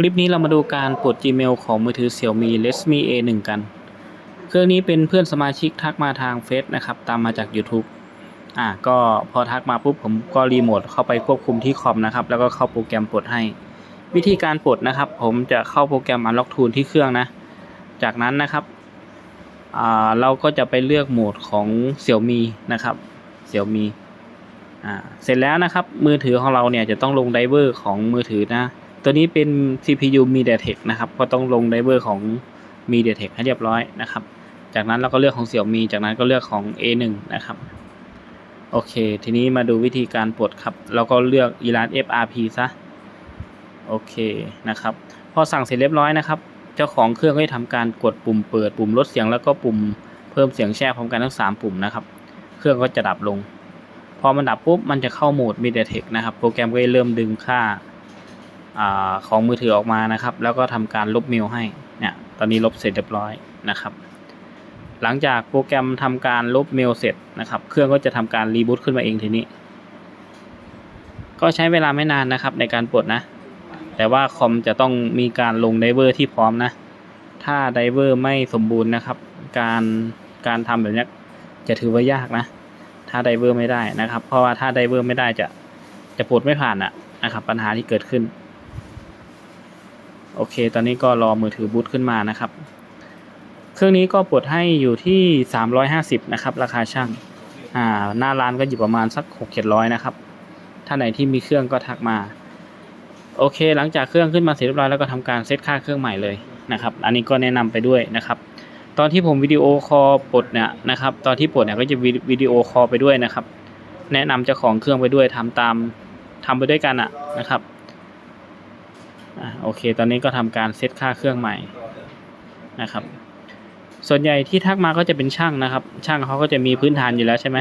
คลิปนี้เรามาดูการปลด Gmail ของมือถือ Xiaomi Redmi A1 กัน เครื่องนี้เป็นเพื่อนสมาชิกทักมาทางเฟซนะครับ ตามมาจาก YouTube อ่าก็พอทักมาปุ๊บผมก็รีโมทเข้าไปควบคุมที่คอมนะครับ แล้วก็เข้าโปรแกรมปลดให้ วิธีการปลดนะครับ ผมจะเข้าโปรแกรม Unlock Tool ที่เครื่องนะ จากนั้นนะครับอ่าเราก็จะไปเลือกโหมดของ Xiaomi นะครับ Xiaomi อ่าเสร็จแล้วนะครับมือถือของเราเนี่ยจะต้องลงไดเวอร์ของมือถือนะ ตัวนี้เป็น CPU MediaTek นะครับก็ต้องลงไดเวอร์ของ MediaTek ให้เรียบร้อยนะครับ จากนั้นเราก็เลือกของ Xiaomi จากนั้นก็เลือกของ A1 นะครับโอเค ทีนี้มาดูวิธีการปลดครับ เราก็เลือก Elan FRP ซะโอเคนะครับ พอสั่งเสร็จเรียบร้อยนะครับ เจ้าของเครื่องก็จะทำการกดปุ่มเปิดปุ่มลดเสียงแล้วก็ปุ่มเพิ่มเสียงแช่พร้อมกันทั้ง 3 ปุ่มนะครับ เครื่องก็จะดับลง พอมันดับปุ๊บมันจะเข้าโหมด MediaTek นะครับ โปรแกรมก็จะเริ่มดึงค่า อของมือถือออกมานะครับ แล้วก็ทำการลบเมลให้เนี่ยตอนนี้ลบเสร็จเรียบร้อยนะครับ หลังจากโปรแกรมทำการลบเมลเสร็จนะครับ เครื่องก็จะทำการรีบูตขึ้นมาเองทีนี้ ก็ใช้เวลาไม่นานนะครับในการปลดนะ แต่ว่าคอมจะต้องมีการลงไดเวอร์ที่พร้อมนะ ถ้าไดเวอร์ไม่สมบูรณ์นะครับ การการทำแบบนี้จะถือว่ายากนะ ถ้าไดเวอร์ไม่ได้นะครับ เพราะว่าถ้าไดเวอร์ไม่ได้จะจะปลดไม่ผ่านอะนะครับ ปัญหาที่เกิดขึ้น โอเค ตอนนี้ก็รอมือถือบูตขึ้นมานะครับ เครื่องนี้ก็ปลดให้อยู่ที่ 350 นะครับ ราคาช่างอ่าหน้าร้านก็อยู่ประมาณสัก 6 7 0 0 นะครับถ้าไหนที่มีเครื่องก็ทักมา โอเค หลังจากเครื่องขึ้นมาเสร็จเรียบร้อยแล้วก็ทำการเซตค่าเครื่องใหม่เลยนะครับ อันนี้ก็แนะนำไปด้วยนะครับ ตอนที่ผมวิดีโอคอลปลดเนี่ยนะครับ ตอนที่ปลดเนี่ยก็จะวิดีโอคอลไปด้วยนะครับ แนะนำเจ้าของเครื่องไปด้วยทำตามทำไปด้วยกันอะนะครับ โอเค ตอนนี้ก็ทำการเซตค่าเครื่องใหม่นะครับ ส่วนใหญ่ที่ทักมาก็จะเป็นช่างนะครับ ช่างเขาก็จะมีพื้นฐานอยู่แล้วใช่ไหม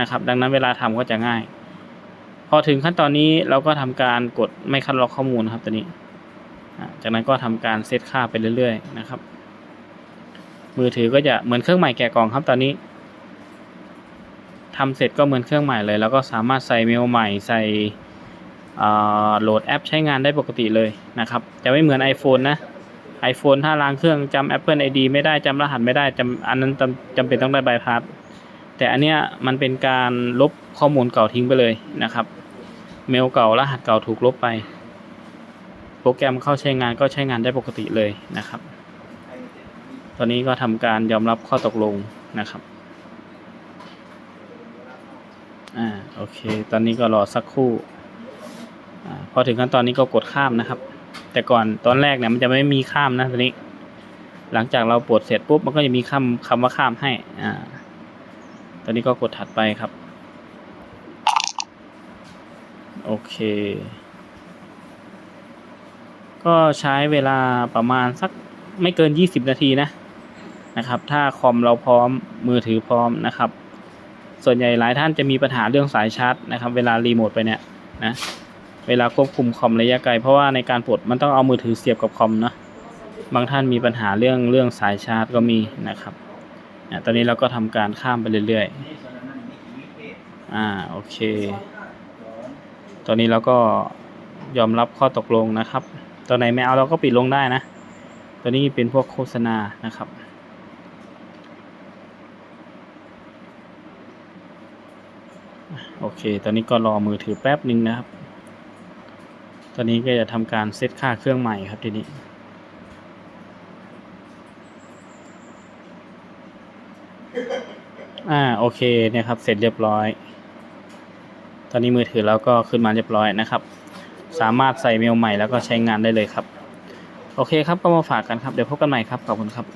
นะครับ ดังนั้นเวลาทำก็จะง่าย พอถึงขั้นตอนนี้เราก็ทำการกดไม่คัดลอกข้อมูลนะครับตัวนี้ จากนั้นก็ทำการเซตค่าไปเรื่อย ๆ นะครับ มือถือก็จะเหมือนเครื่องใหม่แกะกล่องครับตอนนี้ทำเสร็จก็เหมือนเครื่องใหม่เลย แล้วก็สามารถใส่เมลใหม่ใส่ โหลดแอปใช้งานได้ปกติเลยนะครับ จะไม่เหมือน iPhone นะ iPhone ถ้าล้างเครื่องจำ Apple ID ไม่ได้จำรหัสไม่ได้จำอันนั้นจำจำเป็นต้องได้ใบพัดแต่อันเนี้ยมันเป็นการลบข้อมูลเก่าทิ้งไปเลยนะครับ เมลเก่ารหัสเก่าถูกลบไป โปรแกรมเข้าใช้งานก็ใช้งานได้ปกติเลยนะครับ ตอนนี้ก็ทำการยอมรับข้อตกลงนะครับอ่าโอเค ตอนนี้ก็รอสักครู่ พอถึงขั้นตอนนี้ก็กดข้ามนะครับ แต่ก่อนตอนแรกเนี่ยมันจะไม่มีข้ามนะตอนนี้ หลังจากเราปลดเสร็จปุ๊บมันก็จะมีคำคำว่าข้ามให้อ่าตอนนี้ก็กดถัดไปครับ โอเค ก็ใช้เวลาประมาณสักไม่เกิน 20 นาทีนะนะครับ ถ้าคอมเราพร้อมมือถือพร้อมนะครับ ส่วนใหญ่หลายท่านจะมีปัญหาเรื่องสายชาร์จนะครับ เวลารีโมทไปเนี่ยนะ เวลาควบคุมคอมระยะไกล เพราะว่าในการปลดมันต้องเอามือถือเสียบกับคอมเนาะบางท่านมีปัญหาเรื่องเรื่องสายชาร์จก็มีนะครับเนี่ยตอนนี้เราก็ทำการข้ามไปเรื่อยๆอ่าโอเค ตอนนี้เราก็ยอมรับข้อตกลงนะครับตัวไหนไม่เอาเราก็ปิดลงได้นะ ตัวนี้เป็นพวกโฆษณานะครับโอเค ตอนนี้ก็รอมือถือแป๊บหนึ่งนะครับ อนนี้ก็จะทำการเซตค่าเครื่องใหม่ครับทีนี้อ่าโอเคเนี่ยครับเสร็จเรียบร้อย ตอนนี้มือถือเราก็ขึ้นมาเรียบร้อยนะครับ สามารถใส่เมลใหม่แล้วก็ใช้งานได้เลยครับ โอเคครับก็มาฝากกันครับ เดี๋ยวพบกันใหม่ครับ ขอบคุณครับ